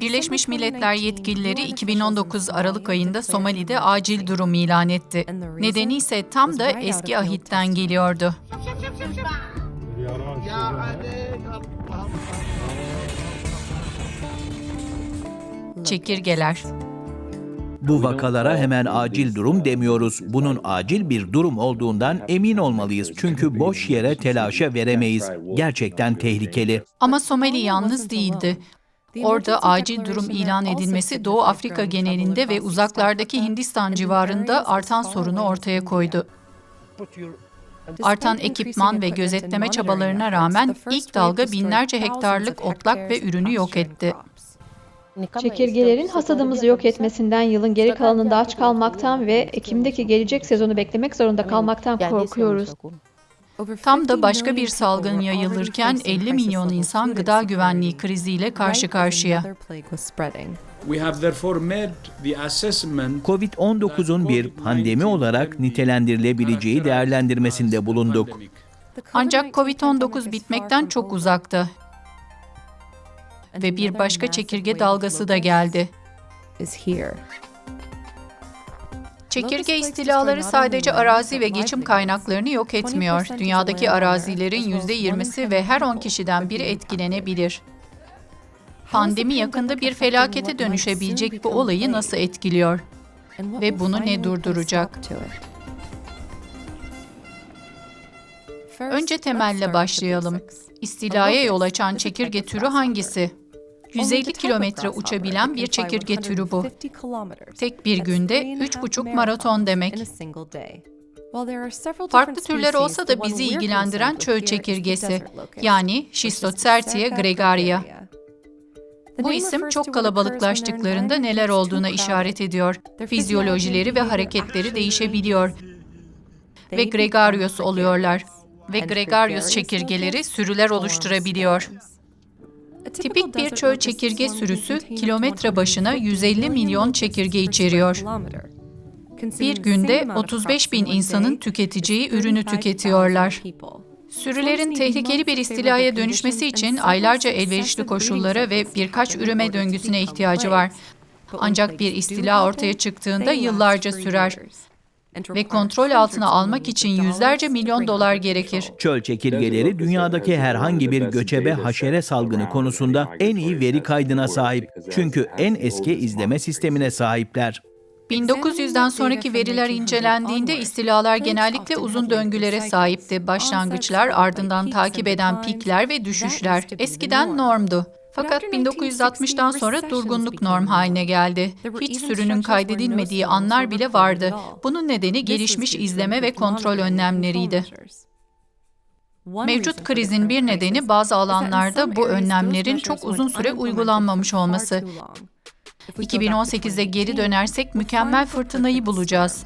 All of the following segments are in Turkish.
Birleşmiş Milletler yetkilileri 2019 Aralık ayında Somali'de acil durum ilan etti. Nedeni ise tam da eski ahitten geliyordu. Çekirgeler. Bu vakalara hemen acil durum demiyoruz. Bunun acil bir durum olduğundan emin olmalıyız. Çünkü boş yere telaşa veremeyiz. Gerçekten tehlikeli. Ama Somali yalnız değildi. Orada acil durum ilan edilmesi Doğu Afrika genelinde ve uzaklardaki Hindistan civarında artan sorunu ortaya koydu. Artan ekipman ve gözetleme çabalarına rağmen ilk dalga binlerce hektarlık otlak ve ürünü yok etti. Çekirgelerin hasadımızı yok etmesinden, yılın geri kalanında aç kalmaktan ve Ekim'deki gelecek sezonu beklemek zorunda kalmaktan korkuyoruz. Tam da başka bir salgın yayılırken 50 milyon insan gıda güvenliği kriziyle karşı karşıya. We have therefore made the assessment Covid-19'un bir pandemi olarak nitelendirilebileceği değerlendirmesinde bulunduk. Ancak Covid-19 bitmekten çok uzakta ve bir başka çekirge dalgası da geldi. Çekirge istilaları sadece arazi ve geçim kaynaklarını yok etmiyor. Dünyadaki arazilerin %20'si ve her 10 kişiden biri etkilenebilir. Pandemi yakında bir felakete dönüşebilecek bu olayı nasıl etkiliyor? Ve bunu ne durduracak? Önce temelle başlayalım. İstilaya yol açan çekirge türü hangisi? 150 kilometre uçabilen bir çekirge türü bu. Tek bir günde 3,5 maraton demek. Farklı türler olsa da bizi ilgilendiren çöl çekirgesi, yani Schistoscertia gregaria. Bu isim çok kalabalıklaştıklarında neler olduğuna işaret ediyor. Fizyolojileri ve hareketleri değişebiliyor ve gregarios oluyorlar. Ve gregarios çekirgeleri sürüler oluşturabiliyor. Tipik bir çöl çekirge sürüsü kilometre başına 150 milyon çekirge içeriyor. Bir günde 35 bin insanın tüketeceği ürünü tüketiyorlar. Sürülerin tehlikeli bir istilaya dönüşmesi için aylarca elverişli koşullara ve birkaç üreme döngüsüne ihtiyacı var. Ancak bir istila ortaya çıktığında yıllarca sürer ve kontrol altına almak için yüzlerce milyon dolar gerekir. Çöl çekirgeleri dünyadaki herhangi bir göçebe haşere salgını konusunda en iyi veri kaydına sahip. Çünkü en eski izleme sistemine sahipler. 1900'den sonraki veriler incelendiğinde istilalar genellikle uzun döngülere sahipti. Başlangıçlar, ardından takip eden pikler ve düşüşler. Eskiden normdu. Fakat 1960'dan sonra durgunluk norm haline geldi. Hiç sürünün kaydedilmediği anlar bile vardı. Bunun nedeni gelişmiş izleme ve kontrol önlemleriydi. Mevcut krizin bir nedeni bazı alanlarda bu önlemlerin çok uzun süre uygulanmamış olması. 2018'e geri dönersek mükemmel fırtınayı bulacağız.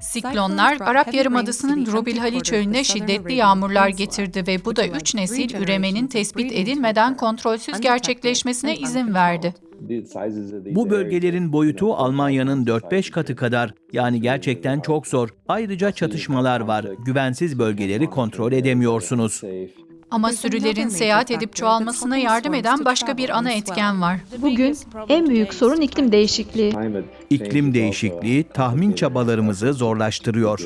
Siklonlar Arap Yarımadası'nın Rubil Hali çölüne şiddetli yağmurlar getirdi ve bu da üç nesil üremenin tespit edilmeden kontrolsüz gerçekleşmesine izin verdi. Bu bölgelerin boyutu Almanya'nın 4-5 katı kadar. Yani gerçekten çok zor. Ayrıca çatışmalar var. Güvensiz bölgeleri kontrol edemiyorsunuz. Ama sürülerin seyahat edip çoğalmasına yardım eden başka bir ana etken var. Bugün en büyük sorun iklim değişikliği. İklim değişikliği tahmin çabalarımızı zorlaştırıyor.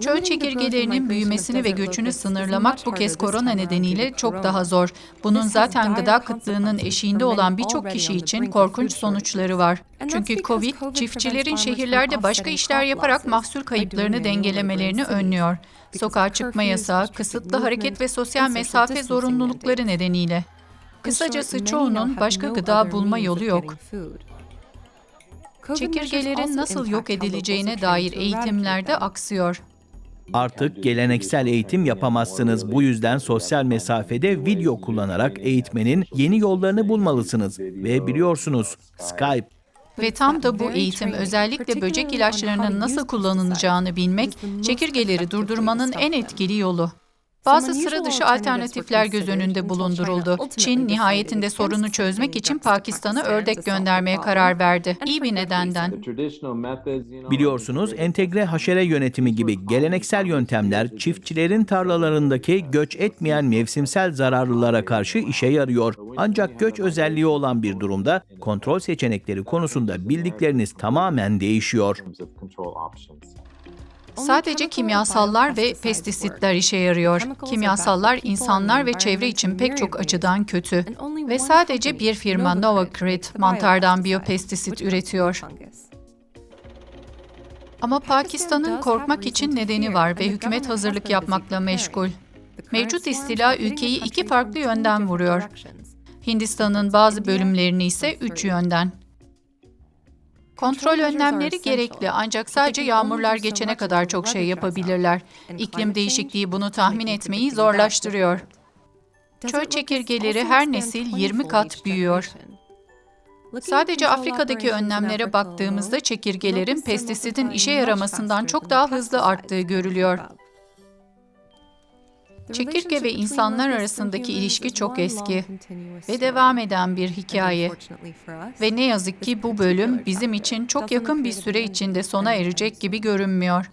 Çöl çekirgelerinin büyümesini ve göçünü sınırlamak bu kez korona nedeniyle çok daha zor. Bunun zaten gıda kıtlığının eşiğinde olan birçok kişi için korkunç sonuçları var. Çünkü Covid, çiftçilerin şehirlerde başka işler yaparak mahsul kayıplarını dengelemelerini önlüyor. Sokağa çıkma yasağı, kısıtlı hareket ve sosyal mesafe zorunlulukları nedeniyle. Kısacası çoğunun başka gıda bulma yolu yok. Çekirgelerin nasıl yok edileceğine dair eğitimlerde aksıyor. Artık geleneksel eğitim yapamazsınız. Bu yüzden sosyal mesafede video kullanarak eğitmenin yeni yollarını bulmalısınız. Ve biliyorsunuz Skype Ve tam da bu eğitim özellikle böcek ilaçlarının nasıl kullanılacağını bilmek, çekirgeleri durdurmanın en etkili yolu. Bazı sıra dışı alternatifler göz önünde bulunduruldu. Çin nihayetinde sorunu çözmek için Pakistan'a ördek göndermeye karar verdi. İyi bir nedenden. Biliyorsunuz entegre haşere yönetimi gibi geleneksel yöntemler çiftçilerin tarlalarındaki göç etmeyen mevsimsel zararlılara karşı işe yarıyor. Ancak göç özelliği olan bir durumda kontrol seçenekleri konusunda bildikleriniz tamamen değişiyor. Sadece kimyasallar ve pestisitler işe yarıyor. Kimyasallar insanlar ve çevre için pek çok açıdan kötü. Ve sadece bir firma Novacrit mantardan biyopestisit üretiyor. Ama Pakistan'ın korkmak için nedeni var ve hükümet hazırlık yapmakla meşgul. Mevcut istila ülkeyi iki farklı yönden vuruyor. Hindistan'ın bazı bölümlerini ise üç yönden. Kontrol önlemleri gerekli ancak sadece yağmurlar geçene kadar çok şey yapabilirler. İklim değişikliği bunu tahmin etmeyi zorlaştırıyor. Çöl çekirgeleri her nesil 20 kat büyüyor. Sadece Afrika'daki önlemlere baktığımızda çekirgelerin pestisidin işe yaramasından çok daha hızlı arttığı görülüyor. Çekirge ve insanlar arasındaki ilişki çok eski ve devam eden bir hikaye. Ve ne yazık ki bu bölüm bizim için çok yakın bir süre içinde sona erecek gibi görünmüyor.